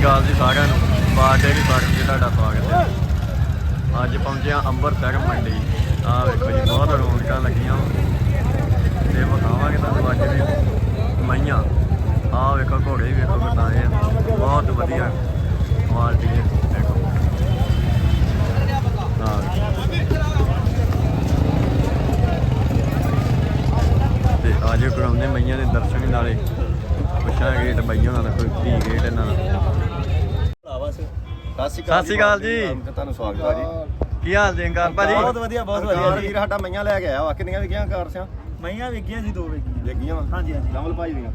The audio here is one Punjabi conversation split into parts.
ਸ਼੍ਰੀ ਅਕਾਲ ਜੀ ਸਾਰਿਆਂ ਨੂੰ ਬਾਰ ਡੇਰੀ ਫਾਰਮ 'ਤੇ ਤੁਹਾਡਾ ਸਵਾਗਤ ਹੈ। ਅੱਜ ਪਹੁੰਚੇ ਹਾਂ ਅੰਮ੍ਰਿਤਸਰ ਮੰਡੀ। ਆਹ ਵੇਖੋ ਜੀ ਬਹੁਤ ਰੌਣਕਾਂ ਲੱਗੀਆਂ। ਵਾਂ। ਤੇ ਵਿਖਾਵਾਂਗੇ ਤੁਹਾਨੂੰ ਅੱਜ ਵੀ ਮਈਆਂ। ਆਹ ਵੇਖੋ, ਘੋੜੇ ਵੀ ਵੇਖੋ ਕਿਦਾਂ ਬਹੁਤ ਵਧੀਆ ਕੁਆਲਿਟੀ ਹੈ। ਦੇਖੋ ਤੇ ਅੱਜ ਕਰਾਉਂਦੇ ਮਈਆਂ ਦੇ ਦਰਸ਼ਨ ਨਾਲੇ। ਪੁੱਛਾਂਗੇ ਰੇਟ ਬਈਆਂ ਦਾ ਕੋਈ ਕੀ ਰੇਟ ਇਹਨਾਂ ਦਾ। ਸਤਿ ਸ਼੍ਰੀ ਅਕਾਲ ਜੀ। ਤੁਹਾਨੂੰ ਸਵਾਗਤ ਹੈ ਜੀ ਕੀ ਹਾਲ ਜੀ ਅੰਕਾਰ ਭਾਜੀ? ਬਹੁਤ ਵਧੀਆ ਬਹੁਤ ਵਧੀਆ। ਜੀ ਵੀਰ ਸਾਡਾ ਮਈਆਂ ਲੈ ਕੇ ਆਇਆ ਵਾ। ਕਿੰਨੀਆਂ ਵਿਕੀਆਂ ਕਾਰ ਸਿਆਂ? ਮਈਆਂ ਵੇਖੀਆਂ ਜੀ ਦੋ ਵੇਖੀਆਂ ਵੇਗੀਆਂ ਵਾ? ਹਾਂਜੀ ਹਾਂਜੀ। ਕਮਲ ਭਾਈ ਦੀਆਂ?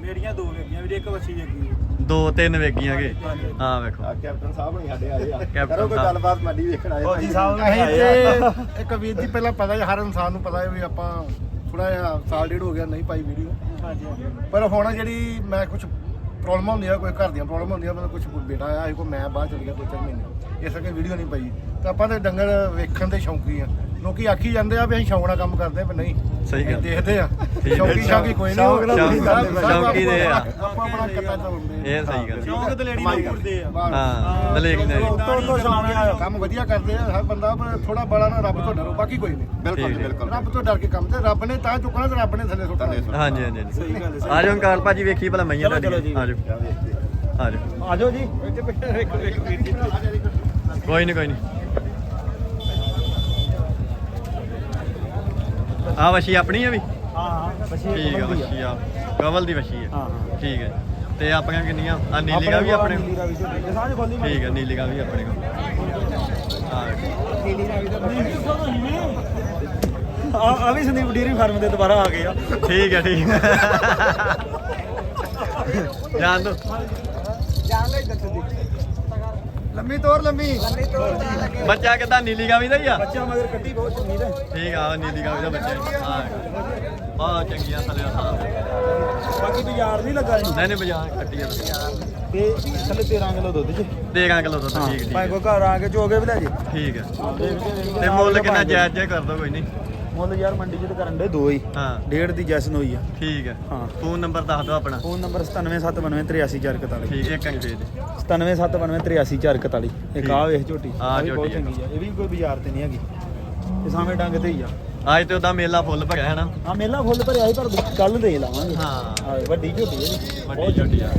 ਮੇਰੀਆਂ ਦੋ ਵੇਖੀਆਂ ਵੀਰੇ ਇੱਕ ਵੱਛੀ ਵੇਖੀ ਦੋ ਤਿੰਨ ਵੇਗੀਆਂਗੇ ਹਾਂਜੀ। ਹਾਂ ਵੇਖੋ। ਆ ਕੈਪਟਨ ਸਾਹਿਬ ਨਹੀਂ ਸਾਡੇ ਆਏ ਆ। ਕੈਪਟਨ ਕਰੋ ਕੋਈ। ਗੱਲਬਾਤ ਮੰਡੀ ਵੇਖਣ ਆਏ ਫੌਜੀ ਭਾਈ। ਸਾਹਿਬ ਅਸੀਂ। ਤੇ ਇੱਕ ਵੀਰ ਜੀ ਪਹਿਲਾਂ ਪਤਾ ਹੈ ਹਰ ਇਨਸਾਨ ਨੂੰ ਪਤਾ ਹੈ ਵੀ ਆਪਾਂ ਥੋੜਾ ਜਿਹਾ ਸਾਲ ਡੇਢ ਹੋ ਗਿਆ ਨਹੀਂ ਪਾਈ ਵੀਡੀਓ। ਹਾਂਜੀ ਹਾਂਜੀ। ਪਰ ਹੁਣ ਜਿਹੜੀ ਮੈਂ ਕੁਝ ਪ੍ਰੋਬਲਮਾਂ ਹੁੰਦੀਆਂ ਕੋਈ ਘਰ ਦੀਆਂ ਪ੍ਰੋਬਲਮ ਹੁੰਦੀਆਂ, ਮਤਲਬ ਕੁਝ ਬੇਟਾ ਆਇਆ ਸੀ, ਕੋਈ ਮੈਂ ਬਾਹਰ ਚਲ ਗਿਆ ਦੋ ਚਾਰ ਮਹੀਨੇ ਇਸ ਕਰਕੇ ਵੀਡੀਓ ਨਹੀਂ ਪਈ। ਤਾਂ ਆਪਾਂ ਤਾਂ ਡੰਗਰ ਵੇਖਣ ਦੇ ਸ਼ੌਂਕੀ ਆ। ਲੋਕੀ ਆਖੀ ਜਾਂਦੇ ਆ ਵੀ ਅਸੀਂ ਸ਼ੌਂਕ ਨਾਲ ਕੰਮ ਕਰਦੇ ਆ ਪਰ ਨਹੀਂ। ਸਹੀ ਗੱਲ। ਦੇਖਦੇ ਆ। ਸ਼ੌਂਕੀ ਸ਼ੌਂਕੀ ਕੋਈ ਨਹੀਂ ਸ਼ੌਂਕ ਨਾਲ ਸ਼ੌਂਕੀ ਦੇ ਆ। ਆਪਾਂ ਆਪਣਾ ਕੱਟਾ ਚਲਾਉਂਦੇ ਇਹ ਸਹੀ ਗੱਲ। ਸ਼ੌਂਕ ਤੇ ਲੇਡੀ ਨੂੰ ਕਰਦੇ ਆ। ਹਾਂ ਦਲੇਕ ਨੇ ਤੋਂ ਤੋਂ ਸ਼ੌਂਕ ਆ ਕੰਮ ਵਧੀਆ ਕਰਦੇ ਆ ਹਰ ਬੰਦਾ ਪਰ ਥੋੜਾ ਬੜਾ ਨਾ ਰੱਬ ਤੋਂ ਡਰੋ ਬਾਕੀ ਕੋਈ ਨਹੀਂ। ਬਿਲਕੁਲ। ਬਿਲਕੁਲ। ਰੱਬ ਤੋਂ ਡਰ ਕੇ ਕੰਮ ਤੇ ਰੱਬ ਨੇ ਤਾਂ ਚੁੱਕਣਾ ਤੇ ਰੱਬ ਨੇ ਥੱਲੇ ਸੁੱਟਣਾ। ਹਾਂਜੀ ਹਾਂਜੀ। ਸਹੀ ਗੱਲ ਹੈ ਆ ਜਾਓ ਅੰਕਾਰ ਭਾਜੀ ਵੇਖੀ ਭਲਾ ਮਈਆਂ ਜੀ। ਆ ਜਾਓ ਆ ਜਾਓ ਜੀ ਕੋਈ ਨਹੀਂ ਕੋਈ ਨਹੀਂ ਆ ਵਸ਼ੀ ਆਪਣੀ ਹੈ ਵੀ? ਹਾਂ ਠੀਕ ਆ ਵਸ਼ੀ ਆ। ਕਵਲ ਦੀ ਵਸ਼ੀ ਹੈ ਹਾਂ ਹਾਂ। ਠੀਕ ਹੈ ਤੇ ਆਪਣੀਆਂ ਕਿੰਨੀਆਂ? ਆ ਨੀਲੀ ਗਾ ਵੀ ਆਪਣੇ। ਕੋਲ? ਠੀਕ ਹੈ ਨੀਲੀ ਗਾ ਵੀ ਆਪਣੇ ਕੋਲ। ਦਾ ਆ ਆ ਵੀ ਸੰਦੀਪ ਡੇਰੀ ਫਾਰਮ ਦੇ ਦੁਬਾਰਾ ਆ ਗਏ ਆ। ਠੀਕ ਹੈ ਠੀਕ ਹੈ ਜਾਣ ਦੋ। ਲੰਮੀ ਤੋਰ ਲੰਮੀ। ਬੱਚਾ ਕਿਦਾਂ ਨੀਲੀ ਗਾਵੀ ਦਾ ਹੀ ਆ? ਬੱਚਾ ਮਗਰ ਕੱਟੀ ਬਹੁਤ ਚੰਗੀ ਨੇ। ਠੀਕ ਆ ਨੀਲੀ ਗਾਵੀ ਦਾ ਬੱਚਾ ਹੀ। ਬਹੁਤ ਚੰਗੀਆਂ ਥੱਲੇ ਹਾਂ ਬਾਕੀ ਬਾਜ਼ਾਰ ਨਹੀਂ ਲੱਗਾ ਨਹੀਂ ਨਹੀਂ ਬਜਾ ਕੱਟੀ ਆ। ਤੇ ਥੱਲੇ 13 ਕਿਲੋ ਦੁੱਧ ਚ 13 ਕਿਲੋ ਦੁੱਧ ਠੀਕ ਠੀਕ। ਭਾਈ। ਕੋ ਘਰ ਆ ਕੇ ਚੋਗੇ ਵੀ ਲੈ ਜੇ। ਠੀਕ ਹੈ ਤੇ ਮੁੱਲ ਕਿੰਨਾ ਜਾਇਜ਼ ਜੇ ਕਰ ਦੋ ਕੋਈ ਨਹੀਂ। ਮੁੱਲ ਯਾਰ ਮੰਡੀ ਤਾਂ ਕਰਨ ਦੇ ਦੋ ਹੀ। ਹਾਂ। ਡੇਢ ਦੀ ਜੈਸਨ ਹੋਈ ਆ। ਠੀਕ ਹੈ ਹਾਂ। ਫੋਨ ਨੰਬਰ ਦੱਸ ਦਿਓ ਆਪਣਾ। ਫੋਨ ਨੰਬਰ 9779383441 ਠੀਕ ਇੱਕ ਅੰਕ ਦੇ। ਦੇ 9779383441 ਇੱਕ ਆ ਵੇਖ ਝੋਟੀ। ਇਹ ਬਹੁਤ ਝੋਟੀ ਆ। ਚੰਗੀ ਆ। ਇਹ ਵੀ ਕੋਈ ਬਾਜ਼ਾਰ ਤੇ ਨਹੀਂ ਹੈਗੀ। ਇਹ ਸਾਵੇਂ ਡੰਗ ਤੇ ਹੀ ਆ। ਅੱਜ ਤੇ ਉਹਦਾ ਮੇਲਾ ਫੁੱਲ ਭਰਿਆ ਹੈ ਨਾ। ਆ ਮੇਲਾ ਫੁੱਲ ਭਰਿਆ ਸੀ ਪਰ ਕੱਲ ਦੇ ਲਾਵਾਂਗੇ। ਹਾਂ। ਆ ਵੱਡੀ ਝੋਟੀ ਹੈ ਵੱਡੀ ਝੋਟੀ ਆ।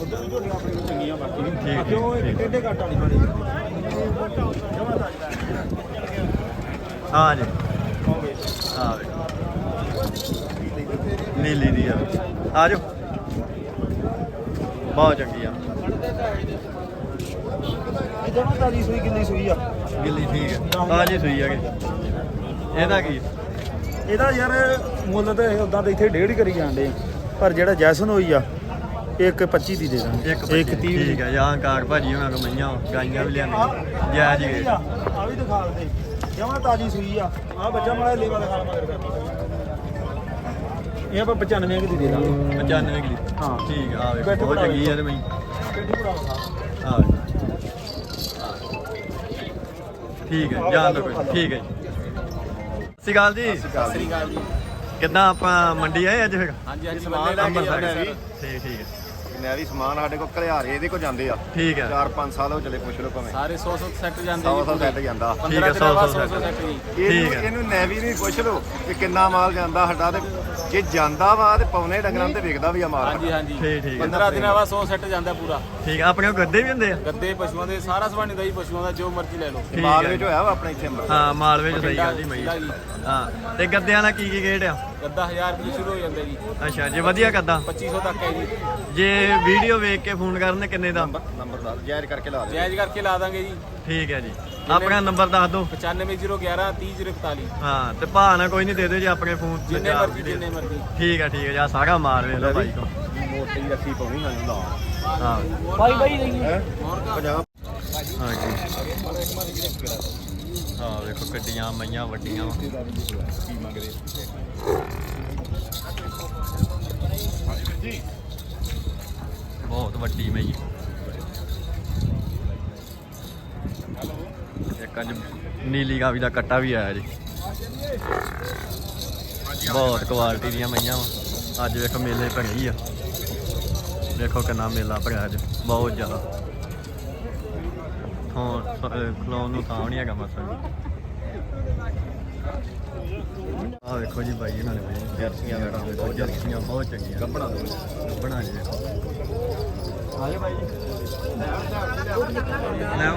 ਉਧਰ ਵੀ ਝੋਟੀਆਂ ਆਪਣੀ ਕੋਲ ਚੰਗੀਆਂ ਬਾਕੀ। ਠੀਕ, ਬਾਕੀ ਉਹ ਠੀਕ। ਟੇਡੇ ਘੱਟ ਵਾਲੀ ਮਾਰੀ ਹਾਂ ਜੀ। ਆ ਵੇ ਨੀਲੀ ਦੀ ਆ। ਆ ਜਾਓ। ਬਹੁਤ ਚੰਗੀ ਆ। ਇਹ ਜਮਾ ਤਾਜੀ ਸੂਈ ਕਿੰਨੀ ਸੂਈ ਆ। ਗਿੱਲੀ ਠੀਕ ਹੈ ਤਾਜੀ ਸੂਈ ਹੈਗੇ ਇਹਦਾ ਕੀ? ਇਹਦਾ ਯਾਰ ਮੁੱਲ ਤੇ ਉਦਾਂ ਤੇ ਇੱਥੇ ਡੇਢ ਕਰੀ ਜਾਂਦੇ ਪਰ ਜਿਹੜਾ ਜੈਸਨ ਹੋਈ ਆ ਇੱਕ 25 ਦੀ ਦੇ ਦਾਂਗੇ ਇੱਕ ਇੱਕ 30 ਦੀ। ਠੀਕ ਹੈ ਜਾਂ ਕਾਰ ਭਾਜੀ ਉਹਨਾਂ ਕੋ ਮਈਆਂ ਗਾਈਆਂ ਵੀ ਲਿਆਂਦੀਆਂ। ਹੀ ਆ ਆ ਵੀ ਦਿਖਾ ਦੇ। ਜਮਾ ਤਾਜੀ ਸੂਈ ਆ। ਆ ਬੱਚਾ ਮਾੜਾ ਲੇਵਾ ਦਿਖਾ। ਮਗਰ ਕਰ ਇਹ ਆਪਾਂ 95 ਦੀ ਦੇ ਦਾਂਗੇ। 95 ਕਿਲੀ ਹਾਂ। ਠੀਕ ਆ ਵੇ ਬਹੁਤ ਚੰਗੀ ਤੇ ਮਈ ਕਿੱਡੀ ਬੜਾ ਆ ਵੇ ਠੀਕ ਹੈ ਜਾਣ ਦੋ ਕੋਈ। ਠੀਕ ਹੈ ਜੀ। ਸਤਿ ਸ਼੍ਰੀ ਅਕਾਲ ਜੀ। ਸਤਿ ਸ੍ਰੀ ਅਕਾਲ ਜੀ। ਕਿੱਦਾਂ ਆਪਾਂ ਮੰਡੀ ਆਏ ਅੱਜ ਫਿਰ? ਹਾਂਜੀ ਹਾਂਜੀ ਸਮਾਨ ਲੈ ਕੇ ਅੰਮ੍ਰਿਤਸਰ ਠੀਕ ਠੀਕ ਹੈ ਨੈਵੀ ਸਮਾਨ ਸਾਡੇ ਕੋਲ ਘਲਿਆਰੇ ਇਹਦੇ ਕੋਲ ਜਾਂਦੇ ਆ। ਠੀਕ ਹੈ। 4-5 ਸਾਲ ਹੋ ਚਲੇ ਪੁੱਛ ਲਓ ਭਾਵੇਂ। ਸਾਰੇ 100 100 ਸੈੱਟ ਜਾਂਦੇ 100 ਸਾਲ ਸੈੱਟ ਜਾਂਦਾ। ਠੀਕ ਹੈ 100 100 100 ਸੈੱਟ। ਜੀ। ਠੀਕ ਇਹਨੂੰ। ਇਹਨੂੰ ਨੈਵੀ ਨੂੰ ਪੁੱਛ ਲਓ ਕਿ ਕਿੰਨਾ ਮਾਲ ਜਾਂਦਾ ਸਾਡਾ ਤੇ ਜੇ ਜਾਂਦਾ ਵਾ ਤੇ ਪੌਨੇ ਡੰਗਰਾਂ ਤੇ ਵਿਕਦਾ ਵੀ ਆ ਮਾਲ ਹਾਂਜੀ ਹਾਂਜੀ। ਠੀਕ ਠੀਕ ਹੈ। 15 ਦਿਨਾਂ ਬਾਅਦ 100 ਸੈੱਟ ਜਾਂਦਾ ਪੂਰਾ। ਠੀਕ ਆਪਣੇ ਕੋਲ ਗੱਦੇ ਵੀ ਹੁੰਦੇ ਆ? ਗੱਦੇ ਪਸ਼ੂਆਂ ਦੇ ਸਾਰਾ ਸਮਾਨ ਦਾ ਹੀ ਪਸ਼ੂਆਂ ਦਾ ਜੋ ਮਰਜ਼ੀ ਲੈ ਲਓ। ਠੀਕ ਮਾਲ। ਵਿੱਚ ਹੋਇਆ ਵਾ ਆਪਣੇ ਇੱਥੇ ਹਾਂ ਮਾਲਵੇ ਚ ਸਹੀ ਗੱਲ ਜੀ ਮਈ ਜੀ। ਹਾਂ ਤੇ ਗੱਦਿਆਂ ਦਾ ਕੀ ਕੀ ਗੇਟ ਆ? ਗੱਦਾ 1000 ਰੁਪਏ ਸ਼ੁਰੂ ਹੋ ਜਾਂਦਾ ਜੀ। ਅੱਛਾ ਜੇ ਵਧੀਆ ਗੱਦਾ 2500 ਤੱਕ ਹੈ ਜੀ। ਜੇ ਵੀਡੀਓ ਵੇਖ ਕੇ ਫੋਨ ਕਰਨ ਕਿੰਨੇ ਦਾ? ਨੰਬਰ ਨੰਬਰ ਦੱਸ ਜਾਇਜ਼ ਕਰਕੇ ਲਾ ਦੇ ਜਾਇਜ਼ ਕਰਕੇ ਲਾ ਦਾਂਗੇ ਜੀ। ਠੀਕ ਹੈ ਜੀ। ਆਪਣਾ ਨੰਬਰ ਦੱਸ ਦਿਓ। 95011 30041 ਹਾਂ ਤੇ ਭਾਅ ਨਾ ਕੋਈ ਨਹੀਂ ਦੇ ਦਿਓ ਜੀ ਆਪਣੇ ਫੋਨ ਤੇ ਜਿੰਨੇ ਜਾ ਮਰਜ਼ੀ। ਜਿੰਨੇ ਮਰਜ਼ੀ। ਠੀਕ ਹੈ ਠੀਕ ਹੈ ਜੀ ਆਹ ਸਾਰਾ ਮਾਲ ਵੇਖ ਲਓ ਭਾਈ ਕੋ ਮੋਟੀ ਰੱਖੀ ਪਾਉਣੀ ਸਾਨੂੰ ਲਾ ਹਾਂ। ਬਾਈ ਬਾਈ ਹੈ? 50 ਹਾਂ ਜੀ ਹਾਂ, ਵੇਖੋ ਗੱਡੀਆਂ ਮਈਆਂ ਵੱਡੀਆਂ ਵਾਂ। ਕੀ ਮੰਗਦੇ ਬਹੁਤ ਵੱਡੀ ਮਈ। ਇੱਕ ਅੱਜ ਨੀਲੀ ਗਾਵੀ ਦਾ ਕੱਟਾ ਵੀ ਆਇਆ ਜੀ। ਬਹੁਤ ਕੁਆਲਿਟੀ ਦੀਆਂ ਮਈਆਂ ਵਾ। ਅੱਜ ਵੇਖੋ ਮੇਲੇ ਭੰਗੀ ਆ। ਦੇਖੋ ਕਿੰਨਾ ਮੇਲਾ ਭਰਿਆ ਅੱਜ, ਬਹੁਤ ਜ਼ਿਆਦਾ। ਹਾਂ ਖਲੋਣ ਨੂੰ ਥਾਂ ਨਹੀਂ ਹੈਗਾ ਮਸਾ ਵੀ ਆ ਵੇਖੋ ਜੀ ਬਾਈ ਇਹਨਾਂ ਨੇ ਬਈ ਜਰਸੀਆਂ ਵੇੜਾ ਵੇਖੋ ਜਰਸੀਆਂ ਬਹੁਤ ਚੰਗੀਆਂ। ਦੋ। ਗੱਬਣਾ ਜੀ। ਵੇਖੋ ਆ ਜਾ। ਬਾਈ ਲੈ ਆਓ।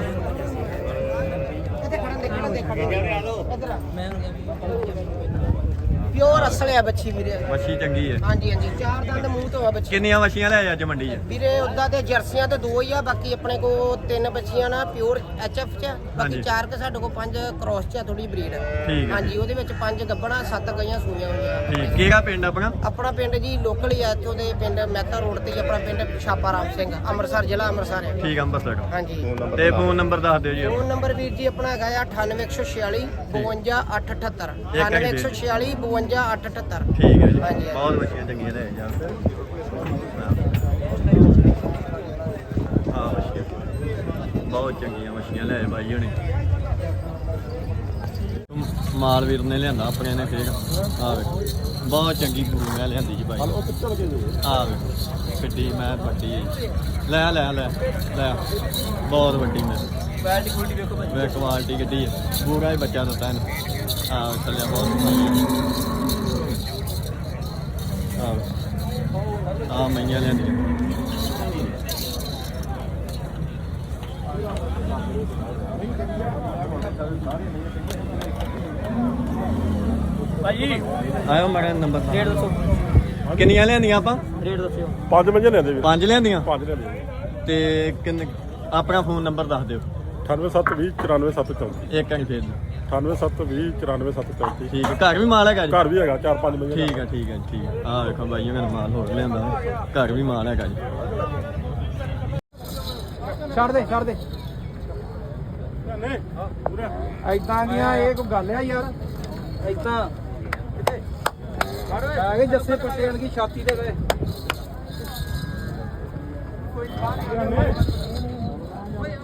ਪਿਓਰ ਅਸਲ ਆ ਬੱਚੀ ਵੀਰੇ। ਮੱਛੀ ਚੰਗੀ ਹੈ। ਹਾਂਜੀ ਹਾਂਜੀ ਚਾਰ ਦੰਦ ਮੂੰਹ ਤੋਂ ਆ ਬੱਚੀ। ਕਿੰਨੀਆਂ ਮੱਛੀਆਂ ਲੈ ਅੱਜ ਮੰਡੀ 'ਚ? ਵੀਰੇ ਉਦਾਂ ਤੇ ਜਰਸੀਆਂ ਤੇ ਦੋ ਹੀ ਆ ਬਾਕੀ ਆਪਣੇ ਕੋ ਤਿੰਨ ਬੱਚੀਆਂ ਨਾ ਪਿਓਰ ਐਚਐਫ ਚ ਆ, ਹਾਂਜੀ। ਬਾਕੀ ਚਾਰ ਕੇ ਸਾਡੇ ਕੋ ਪੰਜ ਕ੍ਰੋਸ ਚ ਆ ਥੋੜੀ ਬਰੀਡ ਠੀਕ ਹੈ। ਹਾਂਜੀ ਉਹਦੇ ਵਿੱਚ ਪੰਜ ਗੱਬਣਾ ਸੱਤ ਗਈਆਂ ਸੂਈਆਂ ਹੋਈਆਂ। ਠੀਕ। ਕਿਹੜਾ ਪਿੰਡ ਆਪਣਾ? ਆਪਣਾ ਪਿੰਡ ਜੀ ਲੋਕਲ ਹੀ ਆ ਇੱਥੋਂ ਦੇ ਪਿੰਡ ਮਹਿਤਾ ਰੋਡ ਤੇ ਹੀ ਆਪਣਾ ਪਿੰਡ ਛਾਪਾ ਰਾਮ ਸਿੰਘ ਅੰਮ੍ਰਿਤਸਰ ਜ਼ਿਲ੍ਹਾ ਅੰਮ੍ਰਿਤਸਰ ਹੈ। ਠੀਕ ਅੰਬਰਸਰ ਹਾਂਜੀ। ਤੇ ਫੋਨ ਨੰਬਰ ਦੱਸ ਦਿਓ ਜੀ। ਫੋਨ ਨੰਬਰ ਵੀਰ ਜੀ ਆਪਣਾ ਹੈਗਾ ਆ 98146 52878 ਇੱਕ ਵਾਰੀ ਫੇਰ। 98146 52878 ਠੀਕ ਹੈ ਜੀ। ਹਾਂਜੀ, ਹਾਂਜੀ। ਬਹੁਤ ਚੰਗੀਆਂ ਲੈ ਜਾ ਹਾਂ ਮੱਛੀਆਂ। ਬਹੁਤ ਚੰਗੀਆਂ ਮੱਛੀਆਂ ਲੈ ਬਾਈ ਹੁਣੇ। ਮਾਲ ਵੀਰ ਨੇ ਲਿਆਂਦਾ ਆਪਣੇ ਨੇ ਫੇਰ। ਆ ਵੇਖੋ ਬਹੁਤ ਚੰਗੀ ਕੁੜੀਆਂ ਲਿਆਂਦੀ ਜੀ ਬਾਈ। ਆ ਵੇਖੋ ਕਿੱਡੀ ਮੈਂ ਵੱਡੀ ਹੈ। ਜੀ। ਲੈ ਲੈ ਲੈ ਲੈ। ਬਹੁਤ ਵੱਡੀ ਮੈਂ। ਕੁਆਲਿਟੀ ਕੁਆਲਿਟੀ ਵੇਖੋ ਭਾਈ ਵੇ ਕੁਆਲਿਟੀ ਕਿੱਡੀ ਹੈ ਬੂਰਾ ਹੀ ਬੱਚਾ ਦਿੱਤਾ ਇਹਨੂੰ। ਆ ਚੱਲਿਆ ਬਹੁਤ ਆ ਆ ਮਈਆਂ ਲੈਂਦੀਆਂ ਭਾਜੀ ਆਇਓ ਮਾੜਾ ਨੰਬਰ ਰੇਟ ਦੱਸੋ। ਕਿੰਨੀਆਂ ਲਿਆਂਦੀਆਂ ਆਪਾਂ? ਰੇਟ ਦੱਸਿਓ। ਪੰਜ ਮੰਜੇ ਲੈਂਦੇ ਵੀਰ। ਪੰਜ ਲਿਆਂਦੀਆਂ? ਪੰਜ ਲੈਂਦੇ ਤੇ ਕਿੰਨੇ ਆਪਣਾ ਫੋਨ ਨੰਬਰ ਦੱਸ ਦਿਓ। 98720 94734 ਇੱਕ ਵਾਰੀ ਫੇਰ। ਦਿਓ। 98720 94734 ਠੀਕ ਹੈ ਘਰ ਵੀ ਮਾਲ ਹੈਗਾ ਜੀ? ਘਰ ਵੀ ਹੈਗਾ ਚਾਰ ਪੰਜ ਮੰਜੇ ਠੀਕ ਹੈ ਠੀਕ ਹੈ ਠੀਕ ਹੈ। ਆ ਵੇਖੋ ਬਾਈ ਉਹਨਾਂ ਨੇ ਮਾਲ ਹੋਰ ਲਿਆਂਦਾ ਘਰ ਵੀ ਮਾਲ ਹੈਗਾ ਜੀ। ਛੱਡ ਦੇ ਛੱਡ ਦੇ। ਐਦਾਂ ਦੀਆਂ ਇਹ ਕੋਈ ਗੱਲ ਆ ਯਾਰ। ਐਦਾਂ ਆ ਗਏ ਜੱਸੇ ਪਟੇਲ ਦੀ ਛਾਤੀ ਤੇ ਗਏ।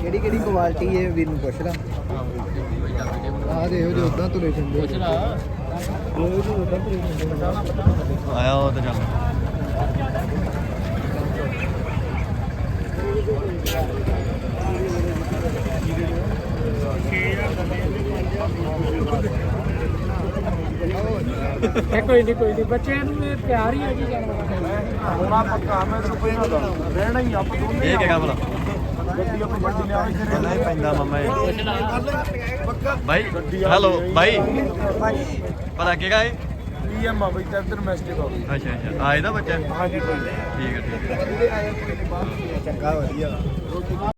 ਕਿਹੜੀ ਕਿਹੜੀ ਕੁਆਲਿਟੀ ਹੈ ਵੀਰ ਨੂੰ ਪੁੱਛ ਲਾ। ਆ ਦੇ ਉਹ ਉਦਾਂ ਤੁਰੇ ਜਾਂਦੇ ਪੁੱਛ ਲਾ। ਉਹ ਜੋ ਉਦਾਂ ਤੁਰੇ ਜਾਂਦੇ ਆਇਆ ਉਹ ਤਾਂ ਚੱਲ। ਕੋਈ ਨਹੀਂ ਕੋਈ ਨਹੀਂ ਬੱਚੇ ਨੂੰ ਪਿਆਰ ਹੀ ਹੈ ਜੀ। ਜਾਨਵਰਾਂ ਹੋਣਾ ਪੱਕਾ ਮੈਂ ਤੈਨੂੰ ਪਹਿਲਾਂ ਰਹਿਣਾ ਹੀ ਆਪਾਂ ਦੋਨੇ ਇਹ ਕਿਹੜਾ ਭਲਾ? ਹੀ ਪੈਂਦਾ ਮਮਾ ਭਾਈ ਹੈਲੋ ਭਾਈ ਪਤਾ ਕਿਹੜਾ ਇਹ ਪੀਐਮ ਆ ਬਈ। ਟੈਂਟਰ ਮੈਸਟਿਕ ਆ ਅੱਛਾ ਅੱਛਾ। ਆ ਇਹਦਾ ਬੱਚਾ? ਹਾਂਜੀ ਠੀਕ ਹੈ ਠੀਕ ਹੈ ਚੰਗਾ ਵਧੀਆ।